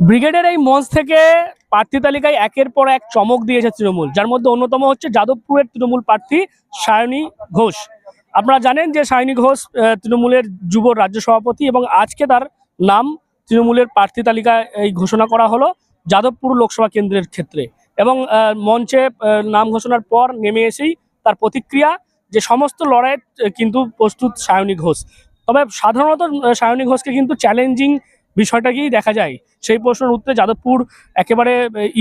ব্রিগেডের এই মঞ্চ থেকে প্রার্থী তালিকায় একের পর এক চমক দিয়েছে তৃণমূল, যার মধ্যে অন্যতম হচ্ছে যাদবপুরের তৃণমূল প্রার্থী সায়নী ঘোষ। আপনারা জানেন যে সায়নী ঘোষ তৃণমূলের যুব রাজ্য সভাপতি এবং আজকে তার নাম তৃণমূলের প্রার্থী তালিকায় এই ঘোষণা করা হলো যাদবপুর লোকসভা কেন্দ্রের ক্ষেত্রে এবং মঞ্চে নাম ঘোষণার পর নেমে এসেই তার প্রতিক্রিয়া যে সমস্ত লড়াইয়ের কিন্তু প্রস্তুত সায়নী ঘোষ। তবে সাধারণত সায়নী ঘোষকে কিন্তু চ্যালেঞ্জিং বিষয়টাকেই দেখা যায়। সেই প্রশ্নের উত্তরে যাদবপুর একেবারে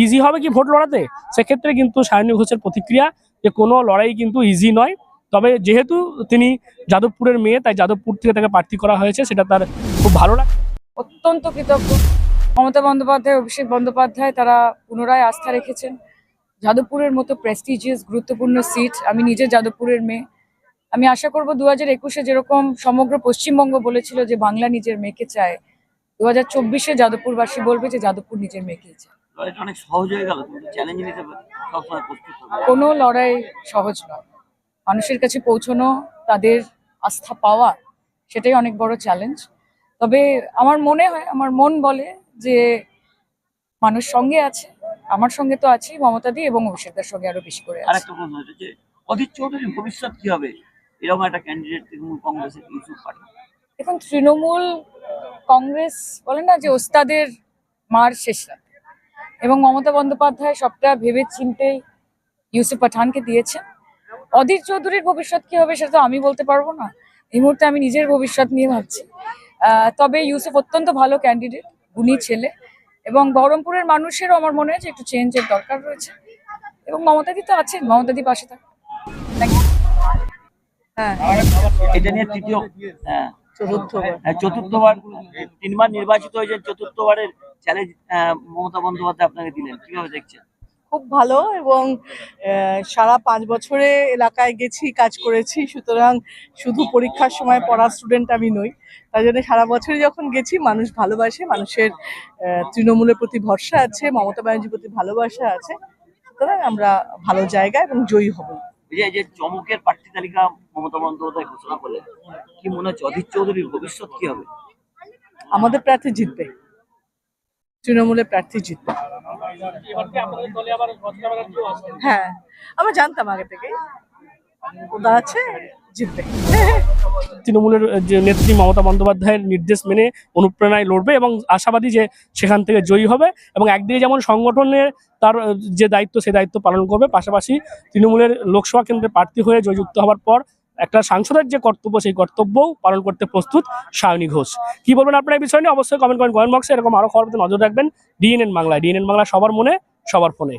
ইজি হবে কি ভোট লড়াতে? সেক্ষেত্রে কিন্তু সায়নী ঘোষের প্রতিক্রিয়া যে কোনো লড়াই কিন্তু ইজি নয়। তবে যেহেতু তিনি যাদবপুরের মেয়ে, তাই যাদবপুর থেকে তাকে প্রার্থী করা হয়েছে, সেটা তার খুব ভালো লাগে অত্যন্ত কৃতজ্ঞ। মমতা বন্দ্যোপাধ্যায়, অভিষেক বন্দ্যোপাধ্যায় তারা পুনরায় আস্থা রেখেছেন। যাদবপুরের মতো প্রেস্টিজিয়াস গুরুত্বপূর্ণ সিট আমি নিজে যাদবপুরের মেয়ে। আমি আশা করব দু হাজার একুশে যেরকম সমগ্র পশ্চিমবঙ্গ বলেছিল যে বাংলা নিজের মেয়েকে চায় দু হাজার চব্বিশে যাদবপুরবাসী বলবে যে যাদবপুর নিজের অনেক সহজ হয়ে গেল চ্যালেঞ্জ নিতে হবে। কোনো লড়াই সহজ নয়। মানুষের কাছে পৌঁছানো তাদের আস্থা পাওয়া সেটাই অনেক বড় চ্যালেঞ্জ তবে আমার মনে হয় আমার মন বলে যে মানুষ সঙ্গে আছে আমার সঙ্গে তো আছেই মমতা দি এবং অভিষেকদার সঙ্গে আরও বেশি করে আছে। আরেকটা প্রশ্ন হচ্ছে যে অধীর চৌধুরীর ভবিষ্যৎ কি হবে? এরকম একটা ক্যান্ডিডেট তৃণমূল কংগ্রেসের পাঠান। এখন তৃণমূল কংগ্রেস বলে না যে ওস্তাদের মার শেষ রাতে। এবং মমতা বন্দ্যোপাধ্যায় সবটা ভেবে চিন্তেই ইউসুফ পাঠানকে দিয়েছেন। অধীর চৌধুরীর ভবিষ্যৎ কি হবে সেটা তো আমি বলতে পারব না। এই মুহূর্তে আমি নিজের ভবিষ্যৎ নিয়ে ভাবছি। আহ, তবে ইউসুফ অত্যন্ত ভালো ক্যান্ডিডেট গুণী ছেলে এবং বহরমপুরের মানুষেরও আমার মনে হয় যে একটু চেঞ্জের দরকার রয়েছে। এবং মমতাদি তো আছেন মমতাদি পাশে থাক। থ্যাংক হ্যাঁ। এটা নিয়ে তৃতীয় হ্যাঁ, চতুর্থবার। তিনবার নির্বাচিত হয়েছে চতুর্থবারের চ্যালেঞ্জ মমতা বন্দ্যোপাধ্যায় আপনাকে দিলেন। কীভাবে দেখছেন? খুব ভালো এবং আহ, সারা পাঁচ বছরে এলাকায় গেছি কাজ করেছি সুতরাং শুধু পরীক্ষার সময় পড়া স্টুডেন্ট আমি নই। তাই জন্য সারা বছরই যখন গেছি মানুষ ভালোবাসে মানুষের আহ, তৃণমূলের প্রতি ভরসা আছে মমতা ব্যানার্জির প্রতি ভালোবাসা আছে। সুতরাং আমরা ভালো জায়গা এবং জয়ী হব। যে যে চমকের প্রার্থী তালিকা মমতা বন্দ্যোপাধ্যায় ঘোষণা করলেন, কি মনে হচ্ছে অধীর চৌধুরীর ভবিষ্যৎ কি হবে? আমাদের প্রার্থী জিতবে। তৃণমূলের প্রার্থী জিতবে। হ্যাঁ আমরা জানতাম আগে থেকে আছে। জিতবে। তৃণমূলের যে নেত্রী মমতা বন্দ্যোপাধ্যায়ের নির্দেশ মেনে অনুপ্রেরণায় লড়বে এবং আশাবাদী যে সেখান থেকে জয়ী হবে এবং একদিকে যেমন সংগঠনের তার যে দায়িত্ব সেই দায়িত্ব পালন করবে, পাশাপাশি তৃণমূলের লোকসভা কেন্দ্রে প্রার্থী হয়ে জয়যুক্ত হওয়ার পর একটা সাংসদের যে কর্তব্য, সেই কর্তব্যও পালন করতে প্রস্তুত সায়নী ঘোষ। কি বলবেন আপনার এই বিষয় নিয়ে? অবশ্যই কমেন্ট করেন কমেন্ট বক্সে, এরকম আরও খবর নজর রাখবেন। ডিএনএন বাংলায় ডিএনএন বাংলা সবার মনে, সবার ফোনে।